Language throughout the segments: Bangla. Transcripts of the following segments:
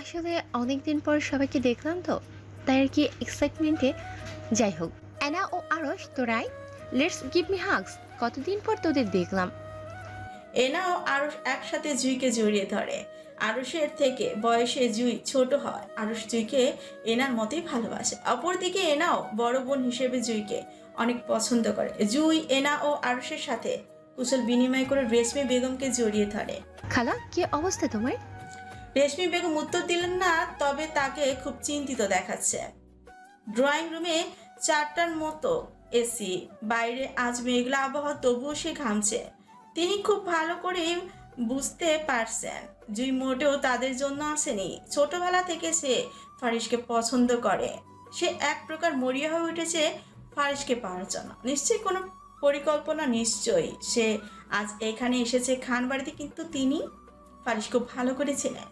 আসলে অনেকদিন পর সবাইকে দেখলাম তো, তাই আর কি এক্সাইটমেন্টে যাই হোক, অ্যানা ও আরস তোরাই লেটস গিভ মি হাগস কতদিন পর তোদের দেখলাম। এনা ও আরুষ একসাথে জুইকে জড়িয়ে ধরে। আরুষের থেকে বয়সে জুই ছোট হয়। আরুষ জুইকে এনার মতেই ভালোবাসে। অপরদিকে এনাও বড় বোন হিসেবে জুইকে অনেক পছন্দ করে। জুই এনা ও আরুষের সাথে কুশল বিনিময় করে রেশমি বেগমকে জড়িয়ে ধরে। খালা কি অবস্থা তোমার? রেশমি বেগম উত্তর দিলেন না তবে তাকে খুব চিন্তিত দেখাচ্ছে। ড্রয়িং রুমে চারটার মতো এসি বাইরে আজ মেঘলা আবহাওয়া তবুও সে ঘামছে। তিনি খুব ভালো করে বুঝতে পারছেন জুই মোটেও তাদের জন্য আসেনি। ছোটবেলা থেকে সে ফারিসকে পছন্দ করে। সে এক প্রকার মরিয়া হয়ে উঠেছে ফারিসকে পাওয়ার জন্য। নিশ্চয়ই কোনো পরিকল্পনা নিশ্চয়ই। সে আজ এখানে এসেছে খান বাড়িতে, কিন্তু তিনি ফারিস খুব ভালো করে চেনে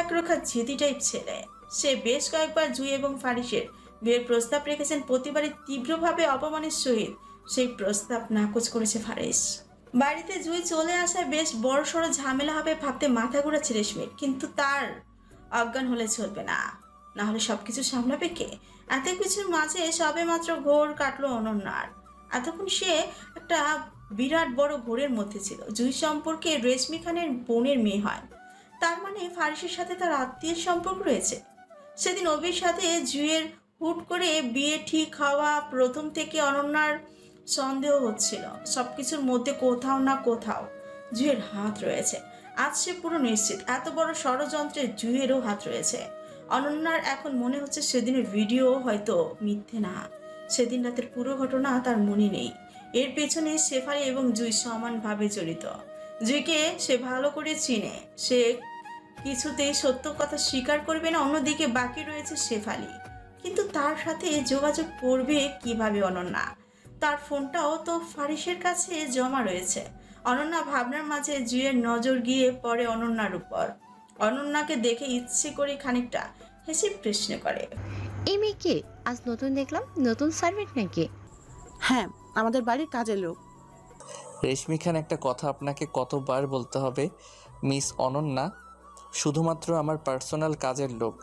একরক্ষা জেদি টাইপ ছেলে। সে বেশ কয়েকবার জুই এবং ফারিসের বিয়ের প্রস্তাব রেখেছেন, প্রতিবারই তীব্রভাবে অপমানের সহিত সেই প্রস্তাব নাকচ করেছে ফারিস বাড়িতে জুই চলে আসায় বেশ বড় সড়ো ঝামেলা হবে ভাবতে মাথা ঘুরাচ্ছে রেশমির, কিন্তু তার অজ্ঞান হলে চলবে না। না হলে সবকিছু সামলাবে কে? এত কিছুর মাঝে সবে মাত্র ঘোর কাটলো অনন্যার। এতক্ষণ সে একটা বিরাট বড় ঘোরের মধ্যে ছিল জুই সম্পর্কে রেশমি খানের বোনের মেয়ে হয়। তার মানে ফারিসের সাথে তার আত্মীয়ের সম্পর্ক রয়েছে। সেদিন অবির সাথে জুইয়ের হুট করে বিয়ে ঠিক হওয়া প্রথম থেকে অনন্যার সন্দেহ হচ্ছিল। সব কিছুর মধ্যে কোথাও না কোথাও জুইয়ের হাত রয়েছে। আজ সে পুরো নিশ্চিত, এত বড় ষড়যন্ত্রে জুইয়েরও হাত রয়েছে। অনন্যার এখন মনে হচ্ছে সেদিনের ভিডিও হয়তো মিথ্যে না। সেদিন রাতের পুরো ঘটনা তার মনে নেই। এর পেছনে শেফালি এবং জুই সমানভাবে জড়িত। জুইকে সে ভালো করে চিনে। সে কিছুতেই সত্য কথা স্বীকার করবে না, অন্যদিকে বাকি রয়েছে শেফালি। কিন্তু তার সাথে যোগাযোগ করবে কীভাবে অনন্যা? তার ফোনটাও তো ফারিসের কাছে জমা রয়েছে। অনন্যা ভাবনার মাঝে জুয়ের নজর গিয়ে পড়ে অনন্যার উপর। অনন্যাকে দেখে ইচ্ছে করে খানিকটা হেসে প্রশ্ন করে। এই মেয়ে কে? আজ নতুন দেখলাম নতুন সার্ভেন্ট নাকি? হ্যাঁ আমাদের বাড়ির কাজের লোক। রেশমি খান একটা কথা আপনাকে কতবার বলতে হবে? মিস অনন্যা শুধুমাত্র আমার পার্সোনাল কাজের লোক।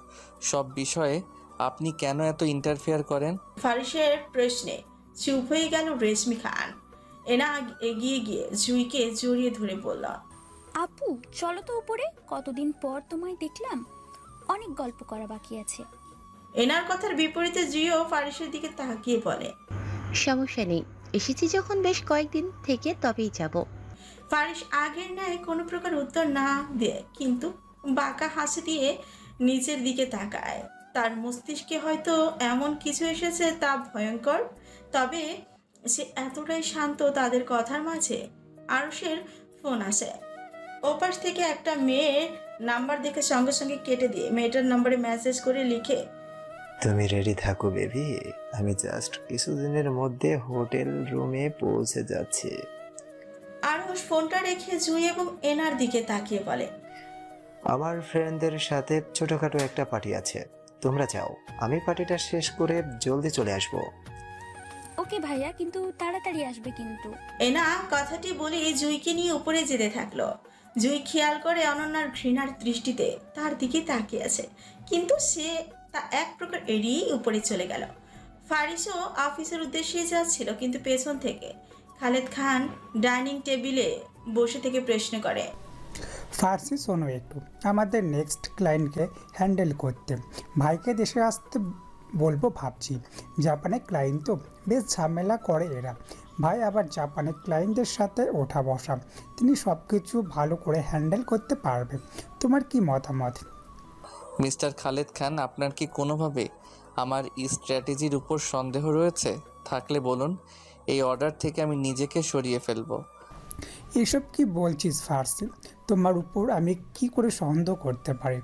সব বিষয়ে আপনি কেন এত ইন্টারফেয়ার করেন? ফারিসের প্রশ্নে চুপ হয়ে গেল রেশমি খান। এনা এগিয়ে গিয়ে জুইকে জড়িয়ে ধরে বলল আপু চলো তো উপরে। কতদিন পর তোমায় দেখলাম। অনেক গল্প করা বাকি আছে। এনার কথার বিপরীতে জিও ফারিসের দিকে তাকিয়ে বলে সমস্যা নেই। এসেছি যখন বেশ কয়েকদিন থেকে তবেই যাব। ফারিস আগের ন্যায় কোনো প্রকার উত্তর না দেয় কিন্তু বাঁকা হাসি দিয়ে নিচের দিকে তাকায়। তার মস্তিষ্কে হয়তো এমন কিছু এসেছে তা ভয়ঙ্কর তবে সে এতটাই শান্ত তাদের কথার মাঝে আরুষের ফোন আসে। ওপাশ থেকে একটা মেয়ের নাম্বার দেখে সঙ্গে সঙ্গে কেটে দিয়ে মেয়েটার নাম্বারে মেসেজ করে লিখে তুমি রেডি থাকো বেবি আমি জাস্ট কিছুদিনের মধ্যে হোটেল রুমে পৌঁছে যাচ্ছি। আরুষ ফোনটা রেখে জুই এবং এনার দিকে তাকিয়ে বলে আমার ফ্রেন্ডদের সাথে ছোটখাটো একটা পার্টি আছে। তোমরা যাও। আমি পার্টিটা শেষ করে জলদি চলে আসব। ওকে ভাইয়া কিন্তু তাড়াতাড়ি আসবে কিন্তু। এনা কথাটি বলে জুইকে নিয়ে উপরে যেতে থাকল। জুই খেয়াল করে অনন্যার ঘৃণার দৃষ্টিতে তার দিকে তাকিয়ে আছে। কিন্তু সে তা এক প্রকার এড়িয়েই উপরে চলে গেল। ফারিসও অফিসের উদ্দেশ্যে যাচ্ছিল, কিন্তু পেছন থেকে। খালেদ খান ডাইনিং টেবিলে বসে থেকে প্রশ্ন করে, ফার্সি শোনো একটু, আমাদের নেক্সট ক্লায়েন্টকে হ্যান্ডেল করতে। ভাইকে দেশে আসতে বলব ভাবছি। জাপানে ক্লায়েন্ট তো, বেশ ঝামেলা করে এরা। ভাই আবার জাপানের ক্লায়েন্টদের সাথে ওঠা বসা। তিনি সব কিছু ভালো করে হ্যান্ডেল করতে পারবে। তোমার কি মতামত? মিস্টার খালেদ খান আপনার কি কোনোভাবে আমার স্ট্র্যাটেজির উপর সন্দেহ রয়েছে? থাকলে বলুন এই অর্ডার থেকে আমি নিজেকে সরিয়ে ফেলব। এসব কি বলছিস ফার্সি? তোমার উপর আমি কি করে সন্দেহ করতে পারি?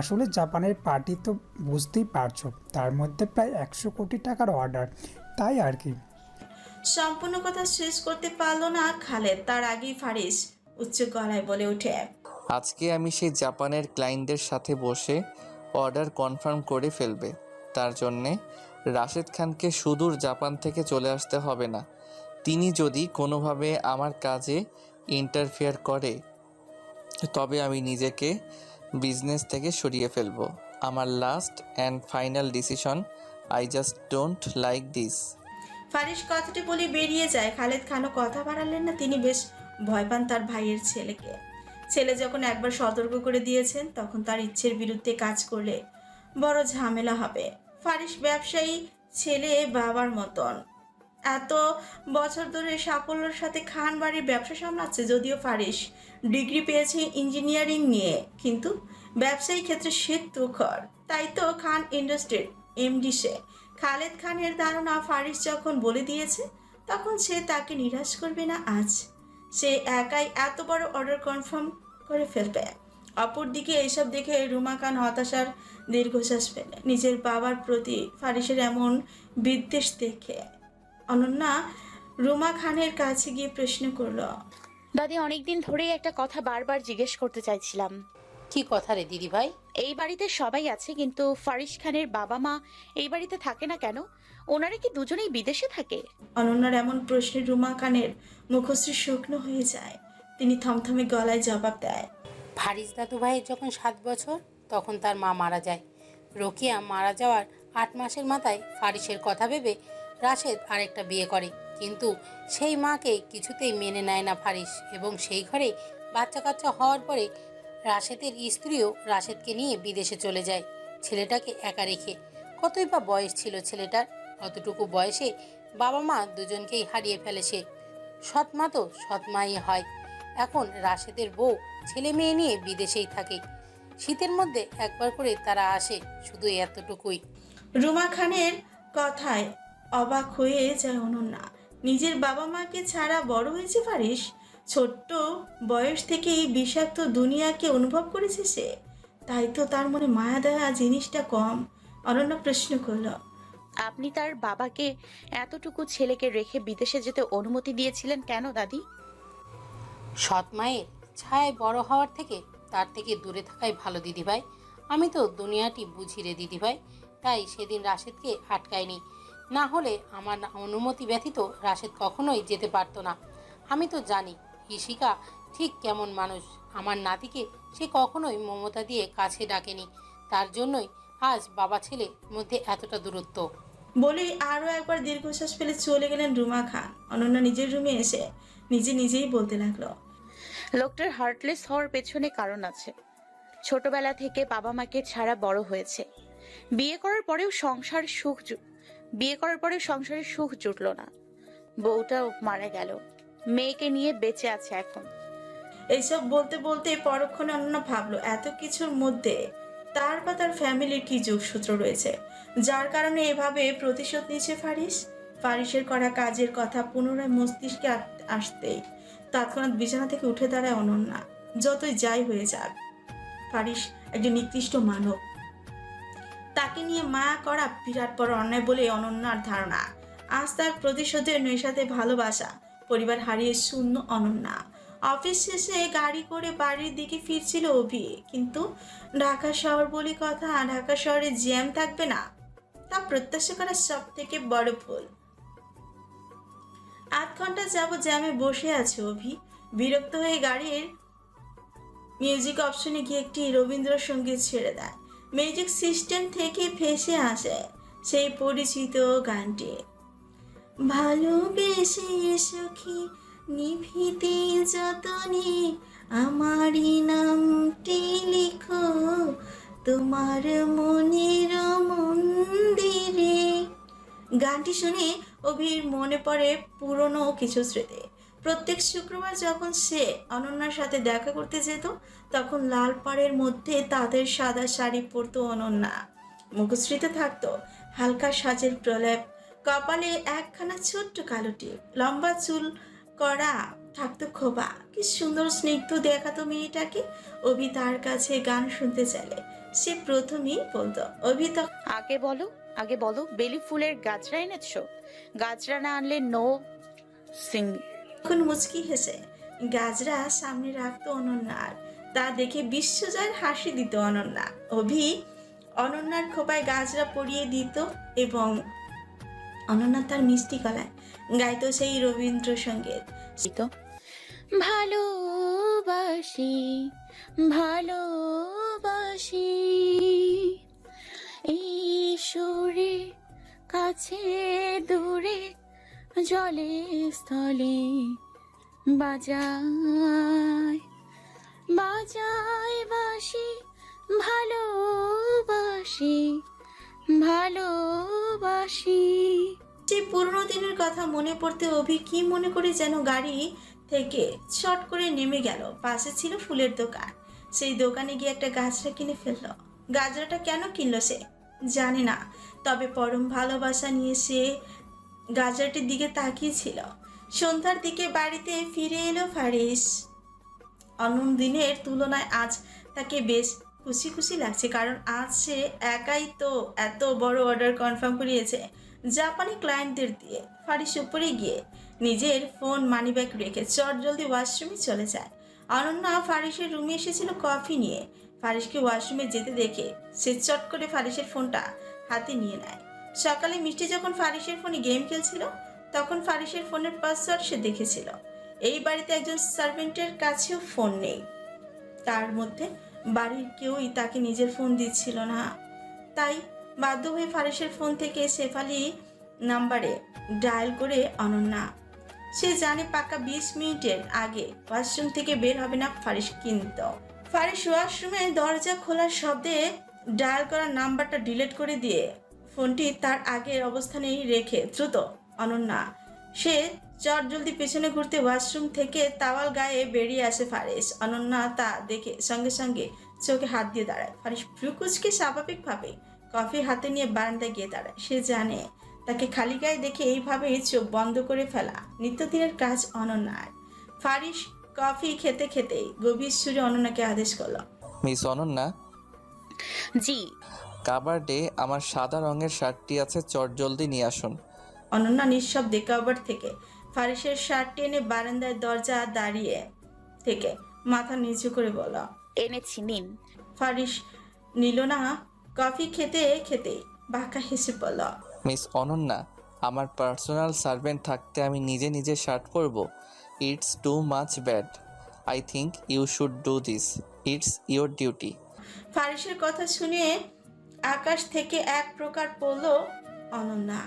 আসলে জাপানের পার্টি তো বুঝতেই পারছ তার মধ্যে প্রায় একশো কোটি টাকার অর্ডার তাই আর কি? সম্পূর্ণ কথা শেষ করতে পারল না খালেদ তার আগেই ফারিস উচ্চ গলায় বলে ওঠে। আজকে আমি সেই জাপানের ক্লায়েন্টদের সাথে বসে অর্ডার কনফার্ম করে ফেলবে। তার জন্যে রাশেদ খানকে সুদূর জাপান থেকে চলে আসতে হবে না। তিনি যদি কোনোভাবে আমার কাজে ইন্টারফেয়ার করে, তবে আমি নিজেকে বিজনেস থেকে সরিয়ে ফেলব। আমার last and final decision I just don't like this Faris কথাটি বলে বেরিয়ে যায়। খালেদ খানও কথা বাড়ালেন না। তিনি বেশ ভয় পান তার ভাইয়ের ছেলেকে। ছেলে যখন একবার সতর্ক করে দিয়েছেন, তখন তার ইচ্ছের বিরুদ্ধে কাজ করলে বড় ঝামেলা হবে। ফারিস ব্যবসায়ী ছেলে বাবার মতন। এত বছর ধরে সাফল্যের সাথে খান বাড়ির ব্যবসা সামলাচ্ছে যদিও ফারিস ডিগ্রি পেয়েছে ইঞ্জিনিয়ারিং নিয়ে, কিন্তু ব্যবসায়ী ক্ষেত্রে সে তুখর। তাই তো খান ইন্ডাস্ট্রির এমডি সে। খালেদ খানের ধারণা ফারিস যখন বলে দিয়েছে, তখন সে তাকে নিরাশ করবে না আজ। সে একাই এত বড় অর্ডার কনফার্ম করে ফেলবে। অপরদিকে এইসব দেখে রুমা খান হতাশার দীর্ঘশ্বাস ফেলে। নিজের বাবার প্রতি ফারিসের এমন বিদ্বেষ দেখে অনন্যা রুমা খানের কাছে গিয়ে প্রশ্ন করল দাদি অনেকদিন ধরেই একটা কথা বারবার জিজ্ঞেস করতে চাইছিলাম। কি কথা রে দিদি ভাই এই বাড়িতে সবাই আছে কিন্তু ফারিস খানের বাবা মা এই বাড়িতে থাকে না কেন? ওনারা কি দুজনেই বিদেশে থাকে? অনন্যার এমন প্রশ্নে রুমা খানের মুখশ্রী শুকনো হয়ে যায়। তিনি থমথমে গলায় জবাব দেয় ফারিস দাদু ভাইয়ের যখন সাত বছর তখন তার মা মারা যায়। রোকিয়া মারা যাওয়ার আট মাসের মাথায় ফারিসের কথা ভেবে রাশেদ আরেকটা বিয়ে করে। কিন্তু সেই মাকে কিছুতেই মেনে নেয় না ফারিস এবং সেই ঘরে বাচ্চা কাচ্চা হওয়ার পরে রাশেদের স্ত্রীও রাশেদকে নিয়ে বিদেশে চলে যায়। ছেলেটাকে একা রেখে। কতই বা বয়স ছিল ছেলেটার? অতটুকু বয়সে বাবা মা দুজনকেই হারিয়ে ফেলেছে। সৎ মা তো সৎ মাই হয়। এখন রাশেদের বউ ছেলে মেয়ে নিয়ে বিদেশেই থাকে। শীতের মধ্যে একবার করে তারা আসে শুধু এতটুকুই। রুমা খানের কথায় অবাক হয়ে যায় অনন্যা। নিজের বাবা মাকে ছাড়া বড় হয়েছে পারিস ছোট্ট বয়স থেকেই বিষাক্ত দুনিয়াকে অনুভব করেছে সে। তাই তো তার মনে মায়া দেয়া জিনিসটা কম। অনন্য প্রশ্ন করল আপনি তার বাবাকে এতটুকু ছেলেকে রেখে বিদেশে যেতে অনুমতি দিয়েছিলেন কেন, দাদি? সৎ মায়ের ছায় বড় হওয়ার থেকে তার থেকে দূরে থাকাই ভালো, দিদিভাই। আমি তো দুনিয়াটি বুঝি রে, দিদিভাই। তাই সেদিন রাশেদকে আটকায়নি না হলে আমার অনুমতি ব্যতীত রাশেদ কখনোই যেতে পারতো না। আমি তো জানি, ঈশিকা ঠিক কেমন মানুষ। আমার নাতিকে সে কখনোই মমতা দিয়ে কাছে ডাকেনি। তার জন্যই আজ বাবা ছেলে মধ্যে এতটা দূরত্ব। বলেই আরও একবার দীর্ঘশ্বাস ফেলে চলে গেলেন রুমা খান। অনন্যা নিজের রুমে এসে নিজে নিজেই বলতে লাগল লোকটার হার্টলেস হওয়ার পেছনে কারণ আছে। ছোটবেলা থেকে বাবা মাকে ছাড়া বড় হয়েছে। বিয়ে করার পরেও সংসার সুখ বিয়ে করার পরেও সংসারে সুখ জুটল না। বউটাও মারা গেল। মেয়েকে নিয়ে বেঁচে আছে এখন। এইসব বলতে বলতে পরক্ষণে অনন্যা ভাবলো এত কিছুর মধ্যে তার বা তার ফ্যামিলির কি যোগসূত্র রয়েছে? যার কারণে এভাবে প্রতিশোধ নিচ্ছে ফারিস ফারিসের করা কাজের কথা পুনরায় মস্তিষ্কে আসতেই তৎক্ষণাৎ বিছানা থেকে উঠে দাঁড়ায় অনন্যা। যতই যাই হয়ে যাক ফারিস একজন নিকৃষ্ট মানব। তাকে নিয়ে মায়া করা বিরাট বড় অন্যায় বলে অনন্যার ধারণা। আজ তার প্রতিশোধের নেশাতে ভালোবাসা, পরিবার হারিয়ে শূন্য অনন্যা। অফিস শেষে গাড়ি করে বাড়ির দিকে ফিরছিল অভি। কিন্তু ঢাকা শহর বলি কথা, ঢাকা শহরে জ্যাম থাকবে না। তা প্রত্যাশা করা সব থেকে বড় ভুল। আধ ঘণ্টা যাব জ্যামে বসে আছে অভি। বিরক্ত হয়ে গাড়ির মিউজিক অপশনে গিয়ে একটি রবীন্দ্রসঙ্গীত ছেড়ে দেয়। মিউজিক সিস্টেম থেকে ফেসে আসে সেই পরিচিত গানটি। ভালোবেসে সখী নিভিতে যতনে আমারই নামটি লিখো, তোমার মনের মন্দিরে। গানটি শুনে অভির মনে পড়ে পুরনো কিছু স্মৃতি। প্রত্যেক শুক্রবার যখন সে অনন্যার সাথে দেখা করতে যেত, তখন লাল পাড়ের মধ্যে তাদের সাদা শাড়ি পরতো অনন্যা। মুখশ্রীতে থাকত হালকা সাজের প্রলেপ, কপালে একখানা ছোট্ট কালো টিপ, লম্বা চুল করা থাকতো খোবা। কি সুন্দর স্নিগ্ধ দেখাতো মেয়েটাকে। অভি তার কাছে গান শুনতে চাইলে। সে প্রথমেই বলতো অভি তখন আগে বলো আগে বলো বেলি ফুলের গাছরা এনেছো? গাছরা না আনলে নো সিং মুচকি হেসে গাজরা সামনে রাখতো অনন্যার। তা দেখে বিশ্বজয়ের হাসি দিত অনন্যা। অভি অনন্যার খোপায় গাজরা পরিয়ে দিত এবং অনন্যা তার মিষ্টি গলায় গাইতো সেই রবীন্দ্রসঙ্গীত। তো। ভালোবাসি ভালোবাসি ঈশ্বরে কাছে দূরে, জলে স্থলে বাজায় বাজায় বাসি, ভালোবাসি ভালোবাসি। সেই পুরনো দিনের কথা মনে পড়তে অভি কি মনে করে যেন গাড়ি থেকে শর্ট করে নেমে গেল। পাশে ছিল ফুলের দোকান। সেই দোকানে গিয়ে একটা গাছরা কিনে ফেলল। গাজরাটা কেন কিনলো সে? জানে না। তবে পরম ভালোবাসা নিয়ে সে গাজরাটির দিকে তাকিয়েছিল। সন্ধ্যার দিকে বাড়িতে ফিরে এলো ফারিস। অন্য দিনের তুলনায় আজ তাকে বেশ খুশি খুশি লাগছে, কারণ আজ সে একাই তো এত বড় অর্ডার কনফার্ম করিয়েছে। জাপানি ক্লায়েন্টদের দিয়ে ফারিস উপরে গিয়ে নিজের ফোন, মানিব্যাগ রেখে চট জলদি ওয়াশরুমে চলে যায়। অনন্যা ফারিসের রুমে এসেছিল কফি নিয়ে। ফারিসকে ওয়াশরুমে যেতে দেখে সে চট করে ফারিসের ফোনটা হাতে নিয়ে নেয়। সকালে মিষ্টি যখন ফারিসের ফোনে গেম খেলছিল, তখন ফারিসের ফোনের পাসওয়ার্ড সে দেখেছিল। এই বাড়িতে একজন সার্ভেন্টের কাছেও ফোন নেই। তার মধ্যে বাড়ির কেউই তাকে নিজের ফোন দিচ্ছিল না। তাই বাধ্য হয়ে ফারিসের ফোন থেকে শেফালি নাম্বারে ডায়াল করে অনন্যা, সে জানে পাকা বিশ মিনিটের আগে ওয়াশরুম থেকে বের হবে না ফারিস, কিন্তু ফারিস ওয়াশরুমে দরজা খোলার শব্দে ডায়াল করা নাম্বারটা ডিলিট করে দিয়ে ফোনটি তার আগের অবস্থানেই রেখে দ্রুত অনন্যা, সে চট জলদি পেছনে ঘুরতে ওয়াশরুম থেকে তাওয়াল গায়ে বেরিয়ে আসে ফারিস। অনন্যা তা দেখে সঙ্গে সঙ্গে চোখে হাত দিয়ে দাঁড়ায়। ফারিস ভ্রুকুচকে স্বাভাবিকভাবে কফি হাতে নিয়ে বারান্দায় গিয়ে দাঁড়ায়। সে জানে তাকে খালি গায়ে দেখে এইভাবেই চোখ বন্ধ করে ফেলা নিত্যদিনের কাজ অনন্যার। ফারিস কফি খেতে খেতেই গভীর সুরে অনন্যাকে আদেশ করল মিস অনন্যা? জি। কাবার্ডে আমার সাদা রঙের শার্টটি আছে চট জলদি নিয়ে আসুন। অনন্যা নিঃশব্দে কাবার থেকে ফারিসের শার্ট টেনে বারান্দায় দরজা দাঁড়িয়ে থেকে মাথা নিচু করে বলল এনেছি নিন। ফারিস নিল না কফি খেতে খেতে বাঁকা হেসে বলল মিস অনন্যা আমার পার্সোনাল সার্ভেন্ট থাকতে আমি নিজে নিজে শার্ট পরব। It's too much bad. I think you should do this. It's your duty. ফারিসের কথা শুনে আকাশ থেকে এক প্রকার পড়ল অনন্যা।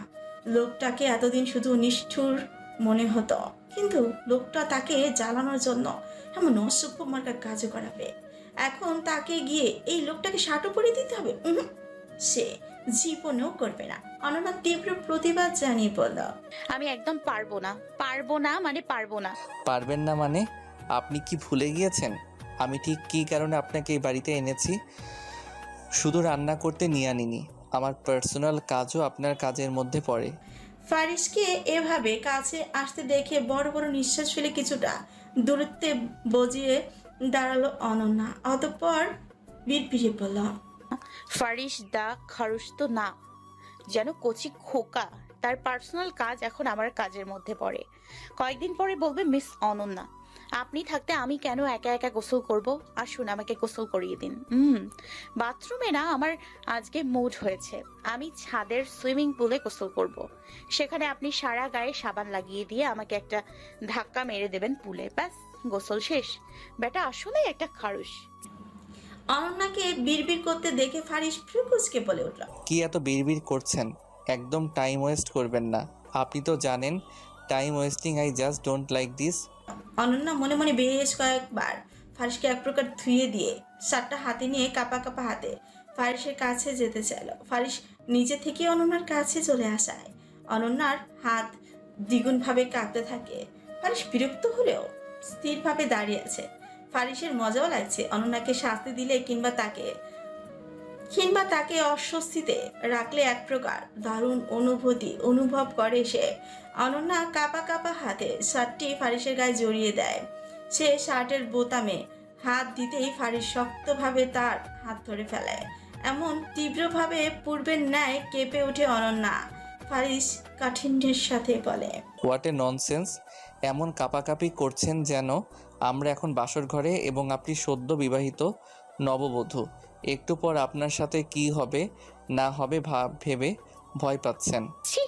লোকটাকে এতদিন শুধু নিষ্ঠুর মনে হতো কিন্তু লোকটা তাকে জ্বালানোর জন্য এমন অসভ্য মার্কা কাজও করাবে। এখন তাকে গিয়ে এই লোকটাকে সাটো পরে দিতে হবে? সে জীবনেও করবে না। অনন্যা তীব্র প্রতিবাদ জানিয়ে বলল আমি একদম পারব না। পারব না মানে পারব না। পারবেন না মানে? আপনি কি ভুলে গিয়েছেন? আমি ঠিক কী কারণে আপনাকে এই বাড়িতে এনেছি? শুধু রান্না করতে নিয়ে আনিনি। আমার পার্সোনাল কাজও আপনার কাজের মধ্যে পড়ে। ফারিসকে এভাবে কাছে আসতে দেখে বড় বড় নিঃশ্বাস ফেলে কিছুটা দূরত্বে বজিয়ে দাঁড়াল অনন্যা। অতঃপর বিড়বিড়ে বলল ফারিস দা খারুস তো না, যেন কচি খোকা। তার পার্সোনাল কাজ এখন আমার কাজের মধ্যে পড়ে। কয়েকদিন পরে বলবে, মিস অনন্যা, আপনি থাকতে আমি কেন একা একা গোসল করব? আসুন, আমাকে গোসল করিয়ে দিন। হুম বাথরুমে না, আমার আজকে মুড হয়েছে। আমি ছাদের সুইমিং পুলে গোসল করব। সেখানে আপনি সারা গায়ে সাবান লাগিয়ে দিয়ে আমাকে একটা ধাক্কা মেরে দেবেন পুলে, ব্যাস। গোসল শেষ। বেটা আসলে একটা খারুস অনন্যাকে বিড়বিড় করতে দেখে ফারিস ফ্রুকুচকে বলে উঠল কি এত বিড়বিড় করছেন? একদম টাইম ওয়েস্ট করবেন না। আপনি তো জানেন time wasting I just don't like this Ananya মনে মনে বেশ কয়েকবার ফারিসকে এক প্রকার ধুয়ে দিয়ে শার্টটা হাতে নিয়ে কাপা কাপা হাতে ফারিসের কাছে যেতে চাইল। ফারিস নিজে থেকে অনন্যার কাছে চলে আসায়। অনন্যার হাত দ্বিগুণভাবে কাঁপতে থাকে। ফারিস বিরক্ত হলেও স্থিরভাবে দাঁড়িয়ে আছে ফারিসের মজাও লাগছে অনন্যাকে শাস্তি দিলে কিংবা তাকে কিংবা তাকে অস্বস্তিতে রাখলে এক প্রকার দারুণ অনুভূতি অনুভব করে সে। অনন্যা কাপা কাপা হাতে শার্টটি ফারিসের গায়ে জড়িয়ে দেয়। সে শার্টের বোতামে হাত দিতেই ফারিস শক্তভাবে তার হাত ধরে ফেলে। এমন তীব্রভাবে পূর্বের ন্যায় কেঁপে ওঠে অনন্যা। ফারিস কাঠিন্যের সাথে বলে হোয়াট এ ননসেন্স এমন কাপাকাপি করছেন যেন আমরা এখন বাসর ঘরে এবং আপনি সদ্য বিবাহিত নববধূ। একটু পর আপনার সাথে কি হবে না হবে ভাব ভেবে ভয় পাচ্ছেন। ছি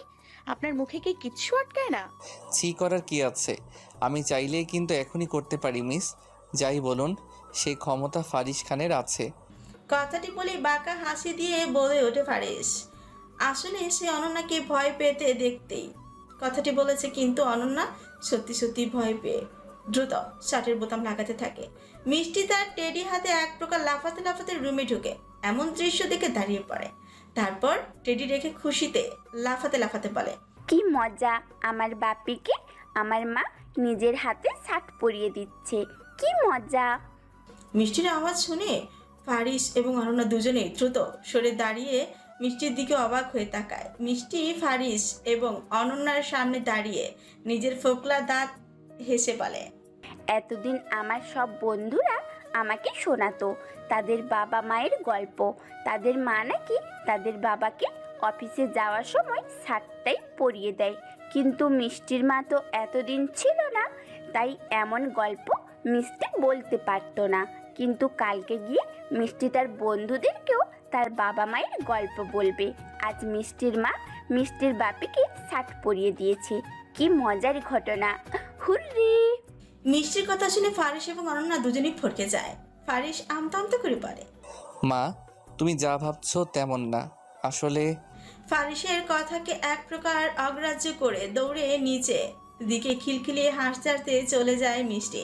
আপনার মুখে কি কিচ্ছু আটকায় না? ছি করার কি আছে? আমি চাইলেই কিন্তু এখনই করতে পারি মিস। যাই বলুন সেই ক্ষমতা ফারিস খানের আছে। কথাটি বলে বাঁকা হাসি দিয়ে বলে ওঠে ফারিস আসলে সে অনন্যাকে ভয় পেতে দেখতেই। কথাটি বলেছে কিন্তু অনন্যা সত্যি সত্যি ভয় পেয়ে দ্রুত শার্টের বোতাম লাগাতে থাকে। মিষ্টি তার টেডি হাতে এক প্রকার লাফাতে লাফাতে রুমে ঢুকে এমন দৃশ্য দেখে দাঁড়িয়ে পড়ে। তারপর টেডি রেখে খুশিতে লাফাতে লাফাতে বলে কি মজা আমার বাপিকে আমার মা নিজের হাতে শার্ট পরিয়ে দিচ্ছে। কি মজা! মিষ্টির আওয়াজ শুনে ফারিস এবং অনন্যা দুজনেই দ্রুত সরে দাঁড়িয়ে মিষ্টির দিকে অবাক হয়ে তাকায়। মিষ্টি ফারিস এবং অনন্যার সামনে দাঁড়িয়ে নিজের ফোকলা দাঁত হেসে বলে, এতদিন আমার সব বন্ধুরা আমাকে শোনাতো, তাদের বাবা মায়ের গল্প। তাদের মা নাকি তাদের বাবাকে অফিসে যাওয়ার সময় শার্টটাই পরিয়ে দেয়। কিন্তু মিষ্টির মা তো এতদিন ছিল না, তাই এমন গল্প মিষ্টি বলতে পারতো না। কিন্তু কালকে গিয়ে মিষ্টি তার বন্ধুদেরকেও তার বাবা মায়ের গল্প বলবে। আজ মিষ্টির মা মিষ্টির বাপিকে শার্ট পরিয়ে দিয়েছে। কি মজার ঘটনা। হুররি! মিষ্টির কথা শুনে ফারিস এবং অনন্যা দুজনেই ফটকে যায়। ফারিস আমতা আমতা করে পড়ে মা তুমি যা ভাবছ তেমন না। আসলে ফারিসের কথাকে এক প্রকার অগ্রাহ্য করে দৌড়ে নিচে দিকে খিলখিলিয়ে হাসতে হাসতে চলে যায় মিষ্টি।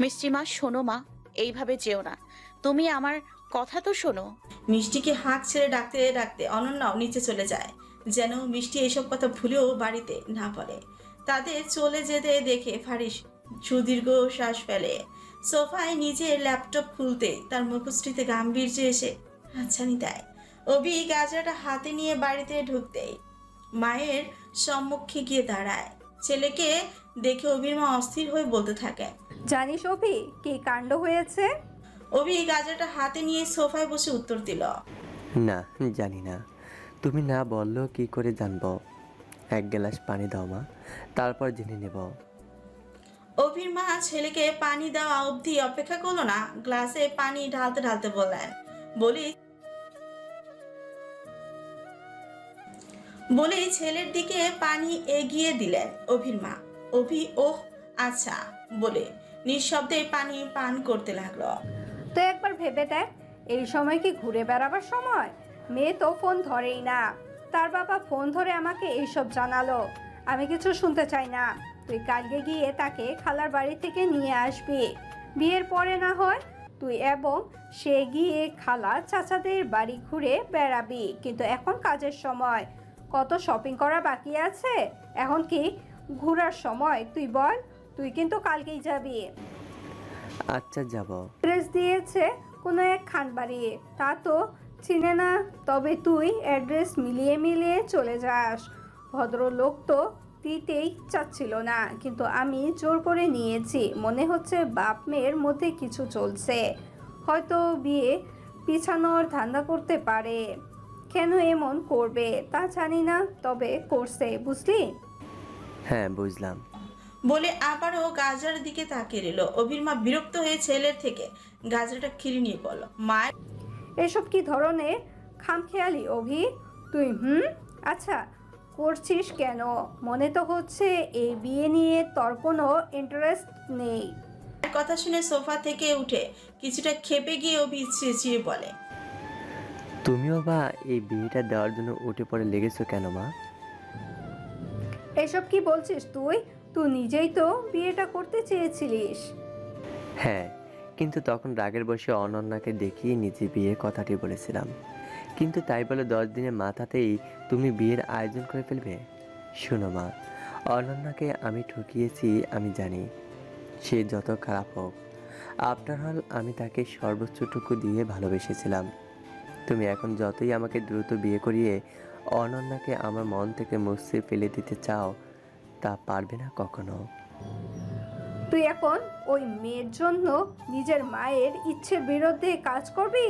মিষ্টি মা শোনো মা এইভাবে যেও না। তুমি আমার কথা তো শোনো। মিষ্টিকে হাঁক ছেড়ে ডাকতে ডাকতে অনন্যাও নিচে চলে যায় যেন মিষ্টি এসব কথা ভুলেও বাড়িতে না বলে তাদের চলে যেতে দেখে ফারিস সুদীর্ঘ শ্বাস ফেলে। সোফায় নিজের ল্যাপটপ খুলতে তার মুখশ্রীতে গাম্ভীর্য এসে হাতছানি দেয়। অভি গাজরাটা হাতে নিয়ে বাড়িতে ঢুকতেই মায়ের সম্মুখে গিয়ে দাঁড়ায়। ছেলেকে দেখে অভির মা অস্থির হয়ে বলতে থাকে জানিস অভি কি কাণ্ড হয়েছে? অভি গাজরাটা হাতে নিয়ে সোফায় বসে উত্তর দিল। না জানি না। তুমি না বললেও কি করে জানব? এক গ্লাস পানি দাও মা তারপর জেনে নেব। অভির মা ছেলেকে পানি দেওয়া অবধি অপেক্ষা করল না গ্লাসে পানি ঢালতে ঢালতে বললেন বলি বলেই ছেলের দিকে পানি এগিয়ে দিলেন অভির মা। অভি ওহ আচ্ছা বলে নিঃশব্দে পানি পান করতে লাগল। তো একবার ভেবে দেখ, এই সময় কি ঘুরে বেড়াবার সময়? মেয়ে তো ফোন ধরেই না। তার বাবা ফোন ধরে আমাকে এইসব জানালো। আমি কিছু শুনতে চাই না। তুই কালকে গিয়ে তাকে খালার বাড়ি থেকে নিয়ে আসবি। বিয়ের পরে না হয় তুই এবং সে গিয়ে খালা চাচাদের বাড়ি ঘুরে বেড়াবি। কিন্তু এখন কাজের সময়। কত শপিং করা বাকি আছে? এখন কি ঘোরার সময়? তুই বল, তুই কিন্তু কালকেই যাবি। আচ্ছা যাব। অ্যাড্রেস দিয়েছে কোনো এক খানবাড়ি তা তো চিনে না তবে তুই অ্যাড্রেস মিলিয়ে মিলিয়ে চলে যাস। ভদ্রলোক তো দিতেই চাচ্ছিল না কিন্তু আমি জোর করে নিয়েছি। মনে হচ্ছে বাপ মেয়ের মধ্যে কিছু চলছে। হয়তো বিয়ে পিছানোর ধান্দা করতে পারে। কেন এমন করবে তা জানি না তবে করছে বুঝলি? হ্যাঁ বুঝলাম। বলে আবারও গাজার দিকে তাকিয়ে রইল। অভির মা বিরক্ত হয়ে ছেলের থেকে গাজরাটা খিরি নিয়ে বলল মা এসব কি ধরনের খামখেয়ালি অভি? তুই হুম? আচ্ছা করছিস কেন? মনে তো হচ্ছে এই বিয়ে নিয়ে তোর কোনো ইন্টারেস্ট নেই। কথা শুনে সোফা থেকে উঠে কিছুটা খেপে গিয়ে অভি চেঁচিয়ে বলে তুমিও বা এই বিয়েটা দেওয়ার জন্য উঠে পড়ে লেগেছো কেন মা? এসব কি বলছিস তুই? তুই নিজেই তো বিয়েটা করতে চেয়েছিলিস। হ্যাঁ কিন্তু তখন রাগের বসে অনন্যাকে দেখিয়ে নিজে বিয়ের কথাটি বলেছিলাম। কিন্তু তাই বলে দশ দিনের মাথাতেই তুমি বিয়ের আয়োজন করে ফেলবে? শোনো মা, অনন্যাকে আমি ঠকিয়েছি, আমি জানি। সে যত খারাপ হোক আফটার অল আমি তাকে সর্বোচ্চটুকু দিয়ে ভালোবেসেছিলাম। তুমি এখন যতই আমাকে দ্রুত বিয়ে করিয়ে অনন্যাকে আমার মন থেকে মুছে ফেলে দিতে চাও তা পারবে না কখনো। তুই এখন ওই মেয়ের জন্য নিজের মায়ের ইচ্ছের বিরুদ্ধে কাজ করবি?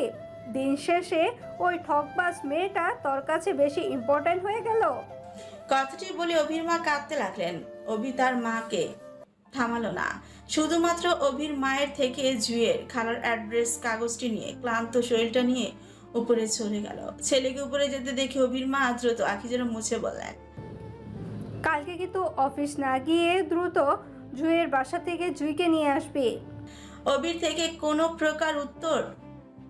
দিন শেষে ওই ঠকবাজ মেয়েটা তোর কাছে বেশি ইম্পর্ট্যান্ট হয়ে গেল। কথাটি বলে অভির মা কাঁদতে লাগলেন। অভি তার মাকে থামালো না। শুধুমাত্র অভির মায়ের থেকে জুয়ের খালার অ্যাড্রেস কাগজটি নিয়ে ক্লান্ত শরীরটা নিয়ে উপরে চলে গেল। ছেলেকে উপরে যেতে দেখে অভির মা দ্রুত আখি যেন মুছে বললেন কালকে কিন্তু অফিস না গিয়ে দ্রুত জুয়ের বাসা থেকে জুইকে নিয়ে আসবে। অভির থেকে কোনো প্রকার উত্তর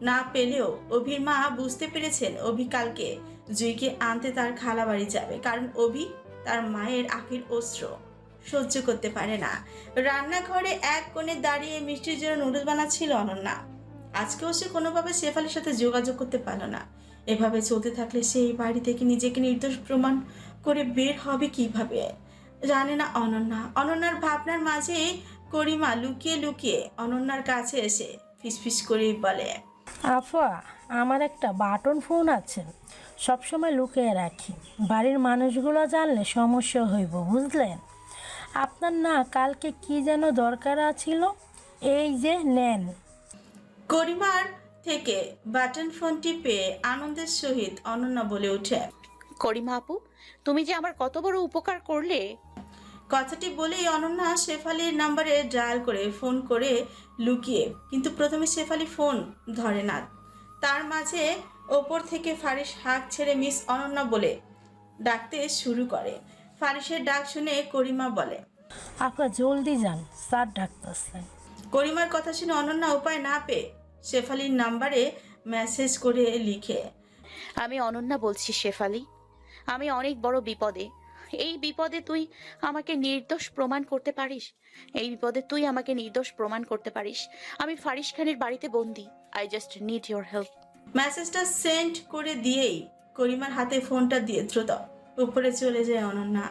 না পেলেও অভির মা বুঝতে পেরেছেন অভি কালকে জুইকে আনতে তার খালা বাড়ি যাবে, কারণ অভি তার মায়ের আখির অস্ত্র সহ্য করতে পারে না। রান্নাঘরে এক কোণে দাঁড়িয়ে মিষ্টির জন্য নুডলস বানাচ্ছিল অনন্যা। আজকেও সে কোনোভাবে শেফালির সাথে যোগাযোগ করতে পারল না। এভাবে চলতে থাকলে সে এই বাড়ি থেকে নিজেকে নির্দোষ প্রমাণ করে বের হবে কীভাবে? জানে না অনন্যা। অনন্যার ভাবনার মাঝে করিমা লুকিয়ে লুকিয়ে অনন্যার কাছে এসে ফিসফিস করেই বলে আফা আমার একটা বাটন ফোন আছে। সবসময় লুকিয়ে রাখি। বাড়ির মানুষগুলো জানলে সমস্যা হইব বুঝলেন? আপনার না কালকে কি যেন দরকার আছিল? এই যে নেন। করিমার থেকে বাটন ফোনটি পেয়ে আনন্দের সহিত অনন্যা বলে ওঠে করিমা আপু তুমি যে আমার কত বড় উপকার করলে। কথাটি বলেই অনন্যা শেফালির নাম্বারে ডায়াল করে ফোন করে লুকিয়ে কিন্তু প্রথমে শেফালি ফোন ধরে না। তার মাঝে ওপর থেকে ফারিস হাঁক ছেড়ে মিস অনন্যা বলে ডাকতে শুরু করে। ফারিসের ডাক শুনে করিমা বলে আপা জলদি যান স্যার ডাক্তার করিমার কথা শুনে অনন্যা উপায় না পেয়ে শেফালির নাম্বারে মেসেজ করে লিখে আমি অনন্যা বলছি শেফালি। আমি অনেক বড় বিপদে। এই বিপদে তুই আমাকে নির্দোষ প্রমাণ করতে পারিস? এই বিপদে তুই আমাকে নির্দোষ প্রমাণ করতে পারিস। আমি ফারিস খানের বাড়িতে বন্দি। I just need your help মেসেজটা সেন্ড করে দিয়েই করিমার হাতে ফোনটা দিয়ে দ্রুত উপরে চলে যায় অনন্যা।